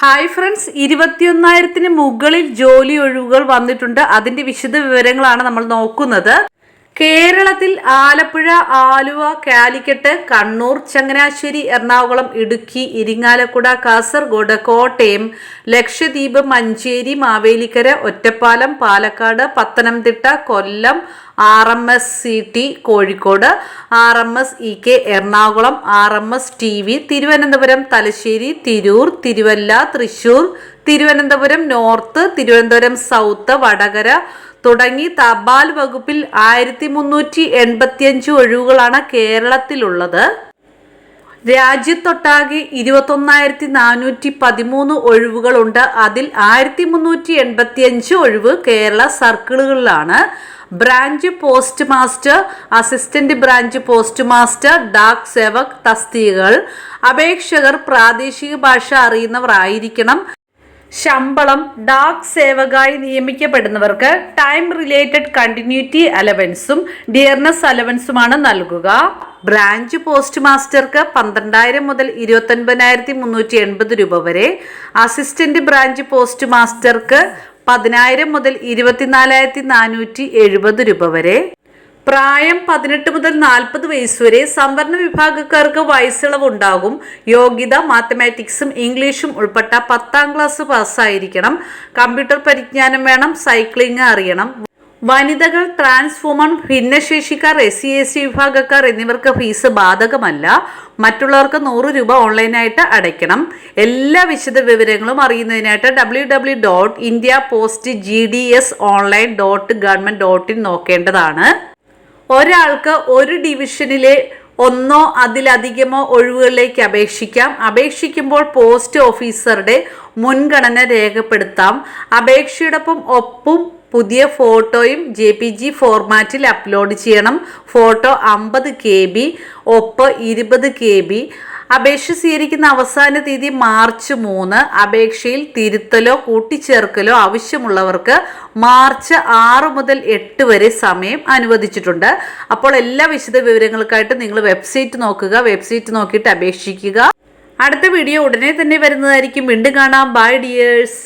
Hi friends ഇരുപത്തിയൊന്നായിരത്തിന് മുകളിൽ ജോലി ഒഴിവുകൾ വന്നിട്ടുണ്ട്. അതിന്റെ വിശദ വിവരങ്ങളാണ് നമ്മൾ നോക്കുന്നത്. കേരളത്തിൽ Alappuzha Aluva Calicut Kannur Changanassery Ernakulam Idukki Irinjalakuda Kasaragod Kottayam Lakshadweep Manjeri Mavelikara Ottapalam Palakkad Pathanamthitta Kollam R M S C T Kozhikode R M S E K Ernakulam R M S T V Thiruvananthapuram Thalassery Tirur Thiruvalla Thrissur Thiruvananthapuram north Thiruvananthapuram south Vadakara തുടങ്ങി തപാൽ വകുപ്പിൽ ആയിരത്തി മുന്നൂറ്റി എൺപത്തിയഞ്ച് ഒഴിവുകളാണ് കേരളത്തിലുള്ളത്. രാജ്യത്തൊട്ടാകെ ഇരുപത്തൊന്നായിരത്തി നാനൂറ്റി പതിമൂന്ന് ഒഴിവുകളുണ്ട്. അതിൽ ആയിരത്തി മുന്നൂറ്റി എൺപത്തിയഞ്ച് ഒഴിവ് Kerala സർക്കിളുകളിലാണ്. Branch post master assistant branch post master Dak Sevak തസ്തികകൾ. അപേക്ഷകർ പ്രാദേശിക ഭാഷ അറിയുന്നവർ ആയിരിക്കണം ശമ്പളം ഡാക് സേവകായി നിയമിക്കപ്പെടുന്നവർക്ക് ടൈം റിലേറ്റഡ് കണ്ടിന്യൂറ്റി അലവൻസും ഡിയർനെസ് അലവൻസുമാണ് നൽകുക. ബ്രാഞ്ച് പോസ്റ്റ് മാസ്റ്റർക്ക് പന്ത്രണ്ടായിരം മുതൽ ഇരുപത്തൊൻപതിനായിരത്തി മുന്നൂറ്റി എൺപത് രൂപ വരെ. അസിസ്റ്റന്റ് ബ്രാഞ്ച് പോസ്റ്റ് മാസ്റ്റർക്ക് പതിനായിരം മുതൽ ഇരുപത്തിനാലായിരത്തി നാനൂറ്റി എഴുപത് രൂപ വരെ. പ്രായം പതിനെട്ട് മുതൽ നാൽപ്പത് വയസ്സുവരെ സംവരണ വിഭാഗക്കാർക്ക് വയസ്സിളവ് ഉണ്ടാകും യോഗ്യത മാത്തമാറ്റിക്സും ഇംഗ്ലീഷും ഉൾപ്പെട്ട പത്താം ക്ലാസ് പാസ്സായിരിക്കണം. കമ്പ്യൂട്ടർ പരിജ്ഞാനം വേണം സൈക്ലിംഗ് അറിയണം. വനിതകൾ ട്രാൻസ് വുമൺ ഭിന്നശേഷിക്കാർ എസ് സി എസ് സി വിഭാഗക്കാർ എന്നിവർക്ക് ഫീസ് ബാധകമല്ല. മറ്റുള്ളവർക്ക് നൂറ് രൂപ ഓൺലൈനായിട്ട് അടയ്ക്കണം. എല്ലാ വിശദ വിവരങ്ങളും അറിയുന്നതിനായിട്ട് W W dot India post G D S online dot government dot in നോക്കേണ്ടതാണ്. ഒരാൾക്ക് ഒരു ഡിവിഷനിലെ ഒന്നോ അതിലധികമോ ഒഴിവുകളിലേക്ക് അപേക്ഷിക്കാം. അപേക്ഷിക്കുമ്പോൾ പോസ്റ്റ് ഓഫീസറുടെ മുൻഗണന രേഖപ്പെടുത്താം. അപേക്ഷയോടൊപ്പം ഒപ്പും പുതിയ ഫോട്ടോയും ജെ പി ജി ഫോർമാറ്റിൽ അപ്ലോഡ് ചെയ്യണം. ഫോട്ടോ അമ്പത് കെ ബി ഒപ്പ് ഇരുപത് കെ ബി. അപേക്ഷ സ്വീകരിക്കുന്ന അവസാന തീയതി മാർച്ച് മൂന്ന്. അപേക്ഷയിൽ തിരുത്തലോ കൂട്ടിച്ചേർക്കലോ ആവശ്യമുള്ളവർക്ക് മാർച്ച് ആറ് മുതൽ എട്ട് വരെ സമയം അനുവദിച്ചിട്ടുണ്ട്. അപ്പോൾ എല്ലാ വിശദ വിവരങ്ങൾക്കായിട്ട് നിങ്ങൾ വെബ്സൈറ്റ് നോക്കുക. വെബ്സൈറ്റ് നോക്കിയിട്ട് അപേക്ഷിക്കുക. അടുത്ത വീഡിയോ ഉടനെ തന്നെ വരുന്നതായിരിക്കും. വീണ്ടും കാണാം. By dears